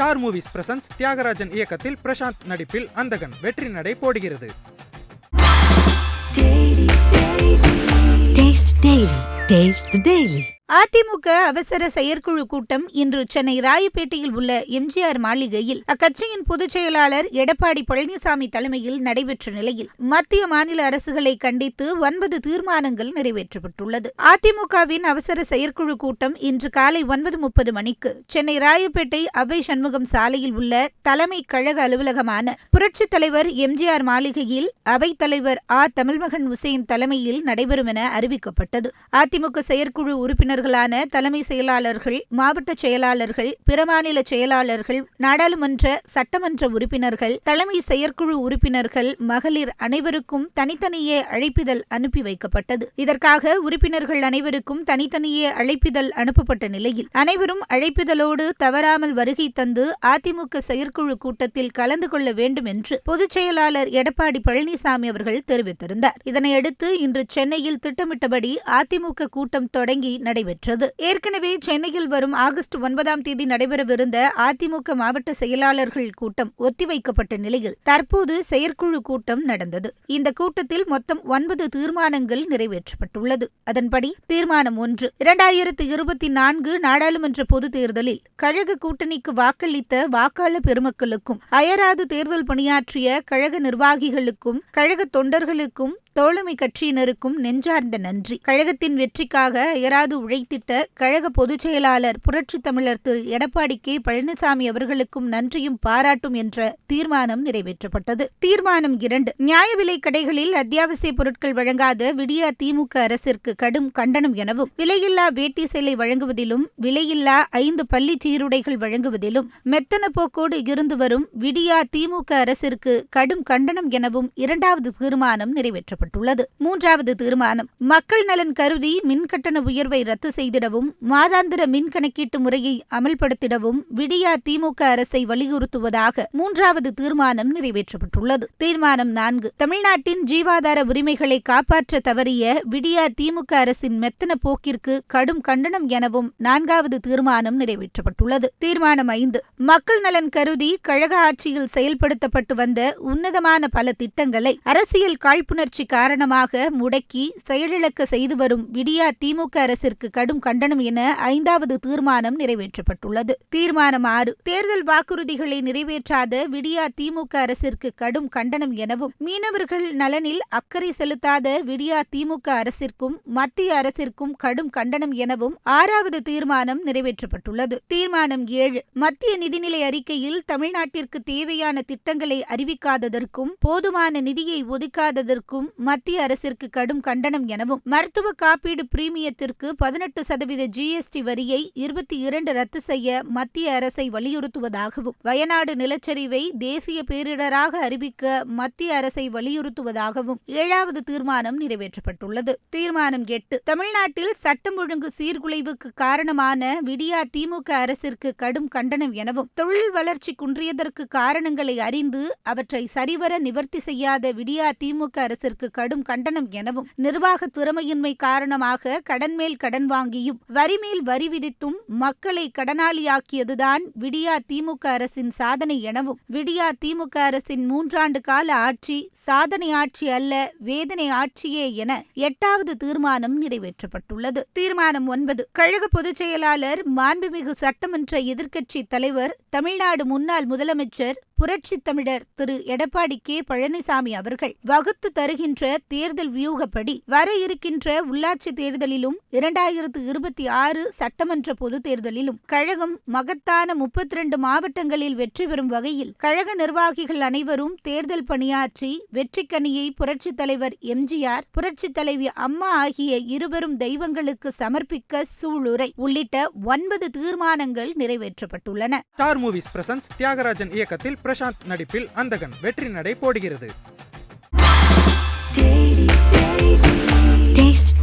Star movies presents Thiagarajan இயக்கத்தில் பிரசாந்த் நடிப்பில் அந்தகன் வெற்றி நடை போடுகிறது. அதிமுக அவசர செயற்குழு கூட்டம் இன்று சென்னை ராயப்பேட்டையில் உள்ள எம்ஜிஆர் மாளிகையில். அக்கட்சியின் பொதுச் செயலாளர் எடப்பாடி பழனிசாமி தலைமையில் நடைபெற்ற நிலையில் மத்திய மாநில அரசுகளை கண்டித்து ஒன்பது தீர்மானங்கள் நிறைவேற்றப்பட்டுள்ளது. அதிமுகவின் அவசர செயற்குழு கூட்டம் இன்று காலை ஒன்பது முப்பது மணிக்கு சென்னை ராயப்பேட்டை அவ்வை சண்முகம் சாலையில் உள்ள தலைமை கழக அலுவலகமான புரட்சித் தலைவர் எம்ஜிஆர் மாளிகையில் அவைத் தலைவர் ஆ தமிழ்மகன் உசேன் தலைமையில் நடைபெறும் என அறிவிக்கப்பட்டது. அதிமுக செயற்குழு உறுப்பினர் தலைவர்களான தலைமை செயலாளர்கள் மாவட்ட செயலாளர்கள் பிற மாநில செயலாளர்கள் நாடாளுமன்ற சட்டமன்ற உறுப்பினர்கள் தலைமை செயற்குழு உறுப்பினர்கள் மகளிர் அனைவருக்கும் தனித்தனியே அழைப்பிதழ் அனுப்பி வைக்கப்பட்டது. இதற்காக உறுப்பினர்கள் அனைவருக்கும் தனித்தனியே அழைப்பிதழ் அனுப்பப்பட்ட நிலையில் அனைவரும் அழைப்பிதழோடு தவறாமல் வருகை தந்து அதிமுக செயற்குழு கூட்டத்தில் கலந்து கொள்ள வேண்டும் என்று பொதுச் செயலாளர் எடப்பாடி பழனிசாமி அவர்கள் தெரிவித்திருந்தார். இதனையடுத்து இன்று சென்னையில் திட்டமிட்டபடி அதிமுக கூட்டம் தொடங்கி நடைபெற்றது. நடைபெற்றது ஏற்கனவே சென்னையில் வரும் ஆகஸ்ட் ஒன்பதாம் தேதி நடைபெறவிருந்த அதிமுக மாவட்ட செயலாளர்கள் கூட்டம் ஒத்திவைக்கப்பட்ட நிலையில் தற்போது செயற்குழு கூட்டம் நடந்தது. இந்த கூட்டத்தில் மொத்தம் ஒன்பது தீர்மானங்கள் நிறைவேற்றப்பட்டுள்ளது. அதன்படி தீர்மானம் ஒன்று இரண்டாயிரத்தி இருபத்தி நான்கு நாடாளுமன்ற பொதுத் தேர்தலில் கழக கூட்டணிக்கு வாக்களித்த வாக்காளர் பெருமக்களுக்கும் அயராது தேர்தல் பணியாற்றிய கழக நிர்வாகிகளுக்கும் கழக தொண்டர்களுக்கும் தோழமை கட்சியினருக்கும் நெஞ்சார்ந்த நன்றி. கழகத்தின் வெற்றிக்காக அயராது உழைத்திட்ட கழக பொதுச் செயலாளர் புரட்சித் தமிழர் திரு. எடப்பாடி கே. பழனிசாமி அவர்களுக்கும் நன்றியும் பாராட்டும் என்ற தீர்மானம் நிறைவேற்றப்பட்டது. தீர்மானம் இரண்டு. நியாய விலை கடைகளில் அத்தியாவசிய பொருட்கள் வழங்காத விடியா திமுக அரசிற்கு கடும் கண்டனம் எனவும் விலையில்லா வேட்டி சேலை வழங்குவதிலும் விலையில்லா ஐந்து பள்ளி சீருடைகள் வழங்குவதிலும் மெத்தன போக்கோடு இருந்து வரும் விடியா திமுக அரசிற்கு கடும் கண்டனம் எனவும் இரண்டாவது தீர்மானம் செய்யப்பட்டுள்ளது மூன்றாவது தீர்மானம் மக்கள் நலன் கருதி மின் கட்டண உயர்வை ரத்து செய்திடவும் மாதாந்திர மின் கணக்கீட்டு முறையை அமல்படுத்திடவும் விடியா திமுக அரசை வலியுறுத்துவதாக மூன்றாவது தீர்மானம் நிறைவேற்றப்பட்டுள்ளது. தீர்மானம் நான்கு தமிழ்நாட்டின் ஜீவாதார உரிமைகளை காப்பாற்ற தவறிய விடியா திமுக அரசின் மெத்தன போக்கிற்கு கடும் கண்டனம் எனவும் நான்காவது தீர்மானம் நிறைவேற்றப்பட்டுள்ளது. தீர்மானம் ஐந்து மக்கள் நலன் கருதி கழக ஆட்சியில் செயல்படுத்தப்பட்டு வந்த உன்னதமான பல திட்டங்களை அரசியல் காழ்ப்புணர்ச்சி காரணமாக முடக்கி செயலிழக்க செய்து வரும் விடியா திமுக அரசிற்கு கடும் கண்டனம் என ஐந்தாவது தீர்மானம் நிறைவேற்றப்பட்டுள்ளது. தீர்மானம் ஆறு. தேர்தல் வாக்குறுதிகளை நிறைவேற்றாத விடியா திமுக அரசிற்கு கடும் கண்டனம் எனவும் மீனவர்கள் நலனில் அக்கறை செலுத்தாத விடியா திமுக அரசிற்கும் மத்திய அரசிற்கும் கடும் கண்டனம் எனவும் ஆறாவது தீர்மானம் நிறைவேற்றப்பட்டுள்ளது. தீர்மானம் ஏழு. மத்திய நிதிநிலை அறிக்கையில் தமிழ்நாட்டிற்கு தேவையான திட்டங்களை அறிவிக்காததற்கும் போதுமான நிதியை ஒதுக்காததற்கும் மத்திய அரசிற்கு கடும் கண்டனம் எனவும் மருத்துவ காப்பீடு பிரீமியத்திற்கு பதினெட்டு சதவீத ஜிஎஸ்டி வரியை இருபத்தி இரண்டு ரத்து செய்ய மத்திய அரசை வலியுறுத்துவதாகவும் வயநாடு நிலச்சரிவை தேசிய பேரிடராக அறிவிக்க மத்திய அரசை வலியுறுத்துவதாகவும் ஏழாவது தீர்மானம் நிறைவேற்றப்பட்டுள்ளது. தீர்மானம் எட்டு தமிழ்நாட்டில் சட்டம் ஒழுங்கு சீர்குலைவுக்கு காரணமான விடியா திமுக அரசிற்கு கடும் கண்டனம் எனவும் தொழில் வளர்ச்சி குன்றியதற்கு காரணங்களை அறிந்து அவற்றை சரிவர நிவர்த்தி செய்யாத விடியா திமுக அரசிற்கு கடும் கண்டனம் எனவும் நிர்வாக திறமையின்மை காரணமாக கடன் மேல் கடன் வாங்கியும் வரி மேல் வரி விதித்தும் மக்களை கடனாளியாக்கியதுதான் விடியா திமுக அரசின் சாதனை எனவும் விடியா திமுக அரசின் மூன்றாண்டு கால ஆட்சி சாதனை ஆட்சி அல்ல வேதனை ஆட்சியே என எட்டாவது தீர்மானம் நிறைவேற்றப்பட்டுள்ளது. தீர்மானம் ஒன்பது கழக பொதுச் செயலாளர் மாண்புமிகு சட்டமன்ற எதிர்க்கட்சி தலைவர் தமிழ்நாடு முன்னாள் முதலமைச்சர் புரட்சி தமிழர் திரு. எடப்பாடி கே. பழனிசாமி அவர்கள் வகுத்து தருகின்ற தேர்தல் வியூகப்படி வர இருக்கின்ற உள்ளாட்சி தேர்தலிலும் இரண்டாயிரத்து இருபத்தி ஆறு சட்டமன்ற பொதுத் தேர்தலிலும் கழகம் மகத்தான முப்பத்தி ரெண்டு மாவட்டங்களில் வெற்றி பெறும் வகையில் கழக நிர்வாகிகள் அனைவரும் தேர்தல் பணியாற்றி வெற்றிக்கனியை புரட்சித் தலைவர் எம்ஜிஆர் புரட்சித் தலைவி அம்மா ஆகிய இருவரும் தெய்வங்களுக்கு சமர்ப்பிக்க சூளுரை உள்ளிட்ட ஒன்பது தீர்மானங்கள் நிறைவேற்றப்பட்டுள்ளன. ஸ்டார் மூவிஸ் பிரசன்ஸ் தியாகராஜன் இயக்கத்தில் பிரசாந்த் நடிப்பில் அந்தகன் வெற்றி நடை போடுகிறது.